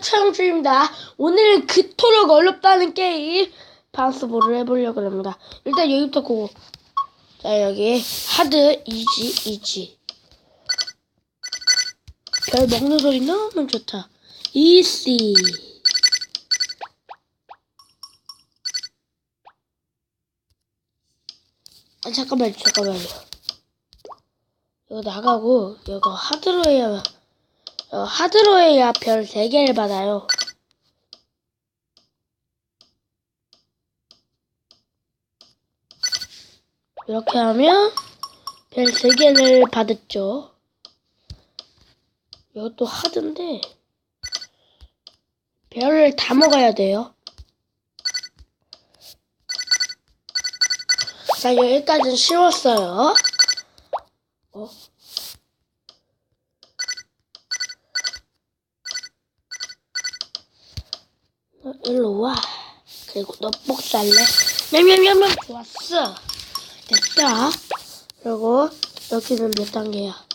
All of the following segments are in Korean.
촬영 중입니다. 오늘은 그토록 어렵다는 게임 바운스볼을 해보려고 합니다. 일단 여기부터 고고. 자 여기 하드 이지 이지. 별 먹는 소리 너무 좋다. 이씨. 아 잠깐만요 잠깐만요. 이거 나가고 이거 하드로 해야 어, 하드로 해야 별 3개를 받아요. 이렇게 하면 별 3개를 받았죠. 이것도 하드인데 별을 다 먹어야 돼요. 자, 여기까지는 쉬웠어요. 어? 너 일로 와. 그리고 너복 살래? 냠냠냠냠 좋았어. 됐다. 그리고 여기는 몇 단계야?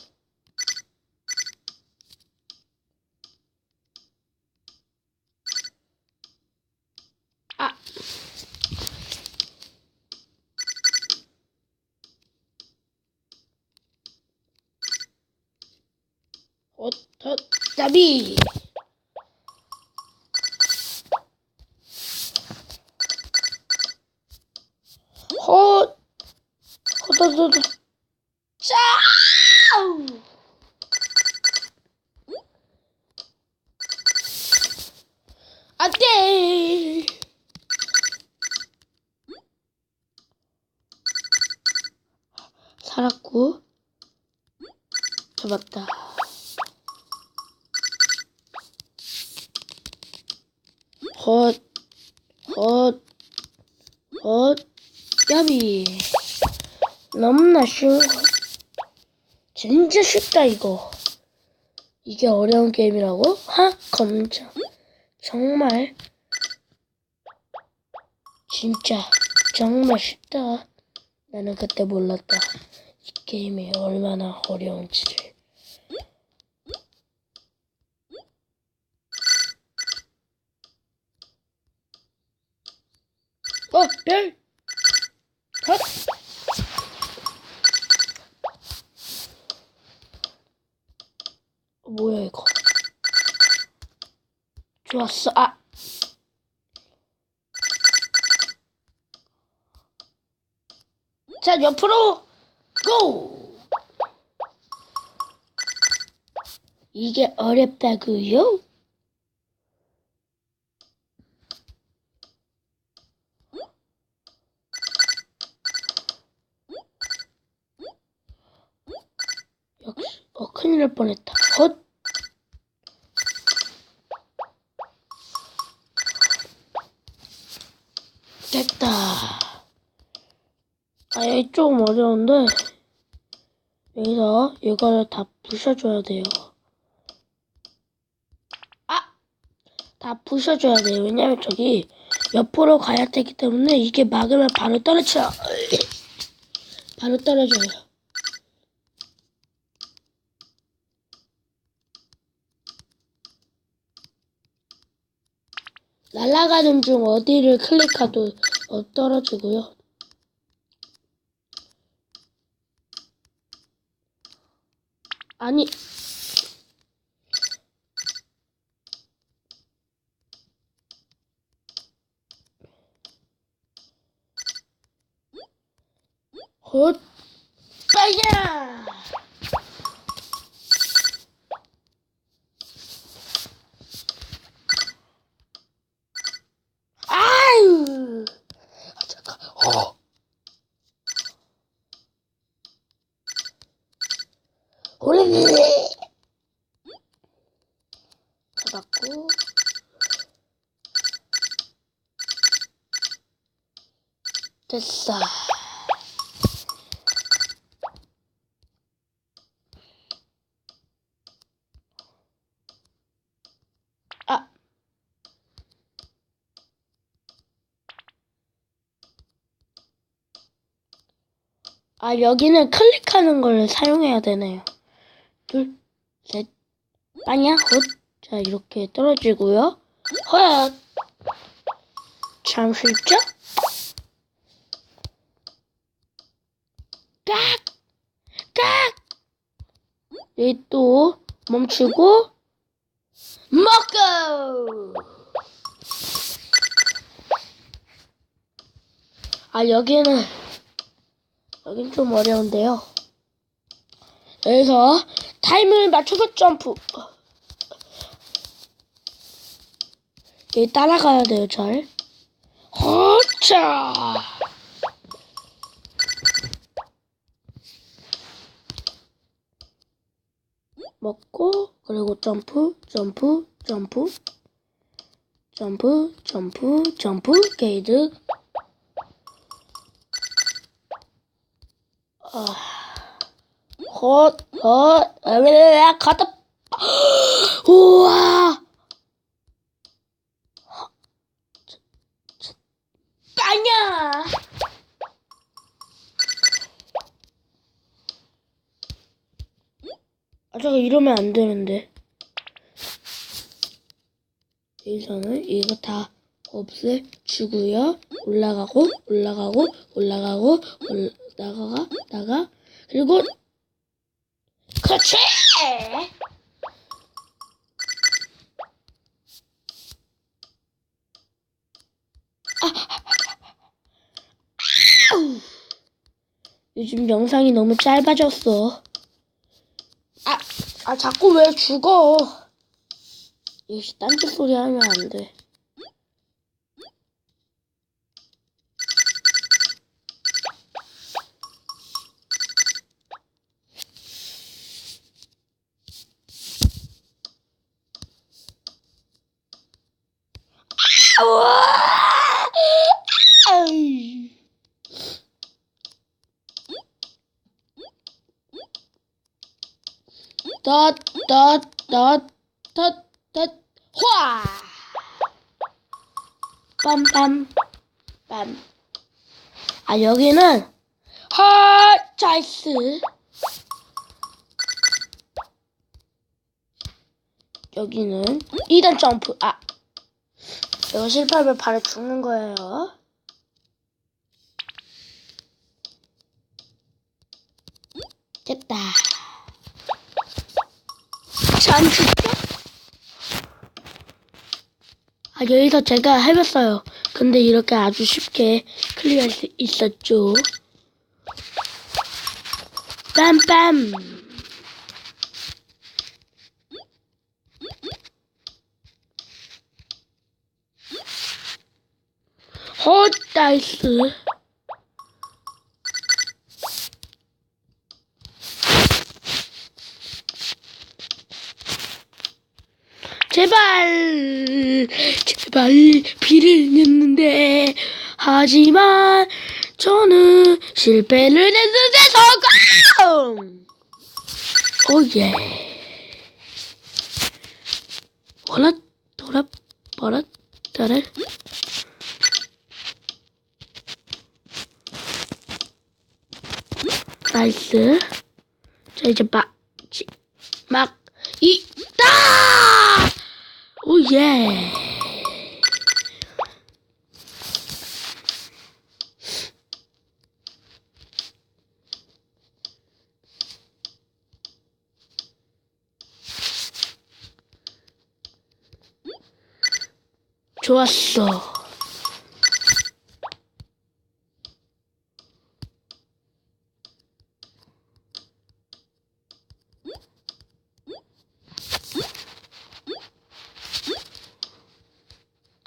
아. 어터 나비. 헛, 헛헛헛, 짜! 안 돼! 살았고, 잡았다. 헛, 헛, 헛, 야비. 너무나 거. 진짜 쉽다, 이거. 이게 어려운 게임이라고? 하? 검정. 정말. 진짜. 정말 쉽다. 나는 그때 몰랐다. 이 게임이 얼마나 어려운지를. 어, 별! 헛! 어, 뭐야 이거 좋았어 아 자, 옆으로 고! 이게 어렵다고요? 역시 어 큰일 날 뻔했다. 헛. 됐다. 좀 어려운데 여기서 이거를 다 부셔줘야 돼요. 아, 다 부셔줘야 돼요. 왜냐면 저기 옆으로 가야 되기 때문에 이게 막으면 바로 떨어져. 바로 떨어져요. 날아가는 중 어디를 클릭해도 어, 떨어지고요. 아니, 헛, 빠야! 아유! 아, 잠깐, 어. 오래 잡았고 됐어. 아. 아, 여기는 클릭하는 걸 사용해야 되네요. 둘, 셋, 빵야, 헛. 자, 이렇게 떨어지고요. 헛! 참 쉽죠? 여기 또 멈추고 먹고! 아, 여기는, 여긴 좀 어려운데요. 여기서 타임을 맞춰서 점프. 여기 따라가야 돼요, 잘. 허차! 먹고, 그리고 점프, 점프, 점프, 점프, 점프, 점프, 게이드. 아, 헛, 헛, 으르르, 갔다. 우와! 아니야! 아, 잠깐 이러면 안 되는데. 여기서는 이거 다 없애주고요. 올라가고, 올라가고, 올라가고, 올라가가, 나가, 그리고, 그렇지! 요즘 영상이 너무 짧아졌어. 아, 아, 자꾸 왜 죽어? 역시 딴짓 소리 하면 안 돼. 우와! 아이. 덧, 화! 빰빰, 빰. 아, 여기는, 하, 차이스. 여기는 2단 점프. 아, 이거 실패하면 바로 죽는 거예요. 됐다. 안 죽죠? 아, 여기서 제가 해봤어요. 근데 이렇게 아주 쉽게 클리어할 수 있었죠. 빰빰. 헛, 나이스. 제발, 제발 비를 냈는데 하지만 저는 실패를 했는데 성공! 오예. 원라 돌아 버라 따라 나이스. 자 이제 막, 지, 막, 있다! 오예. 좋았어.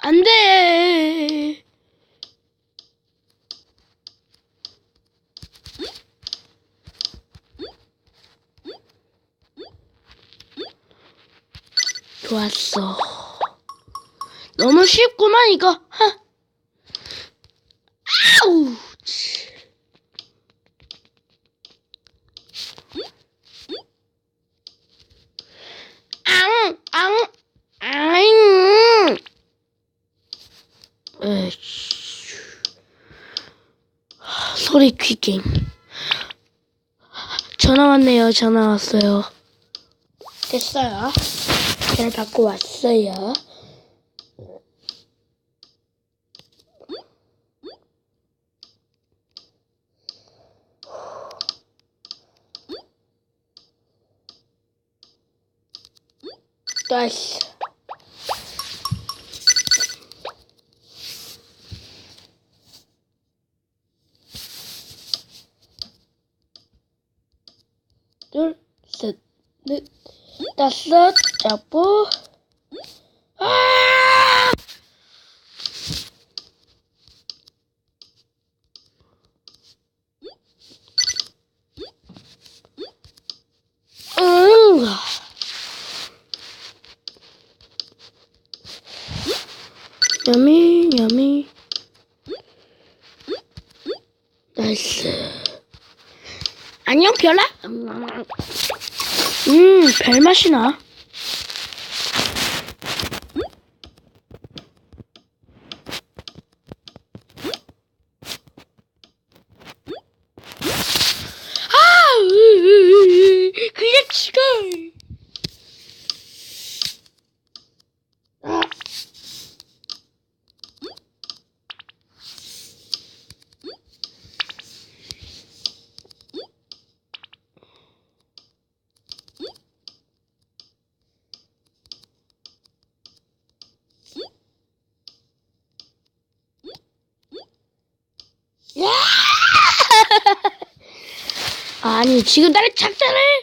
안 돼. 좋았어. 너무 쉽구만 이거. 하. 아우. 치. 앙, 앙, 앙. 에이씨. 소리 귀갱. 전화 왔네요. 전화 왔어요. 됐어요. 잘 받고 왔어요. 나이스. 둘, 셋, 넷, 다섯, 여섯, 아! 응. 야미, 야미. 나이스. 안녕, 별아. 음, 별 맛이 나. 아, 으, 으, 으, 글래치가. 아. 야! 아니 지금 나를 작전을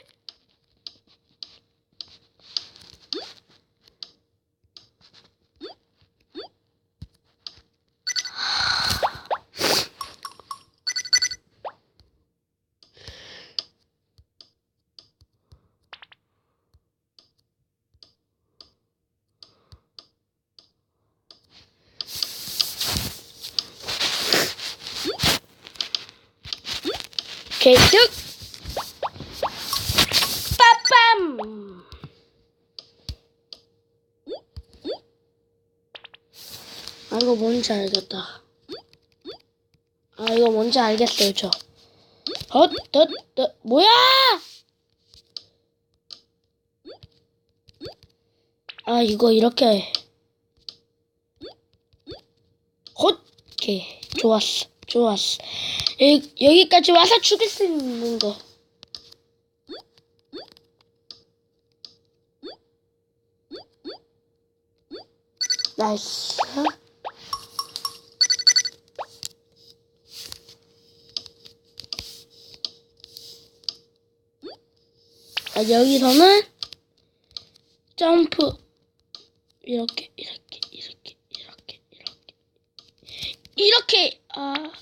개득 빠빰 아 이거 뭔지 알겠다. 아 이거 뭔지 알겠어요 저 헛덧덧 뭐야? 아 이거 이렇게. 헛게 좋았어 좋았어 여기, 여기 까지 와서 죽일 수 있는데 나이스. 아, 여기서는 점프. 이렇게 이렇게 이렇게 이렇게 이렇게. 이렇게. 아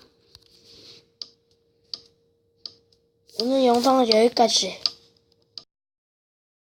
오늘 영상은 여기까지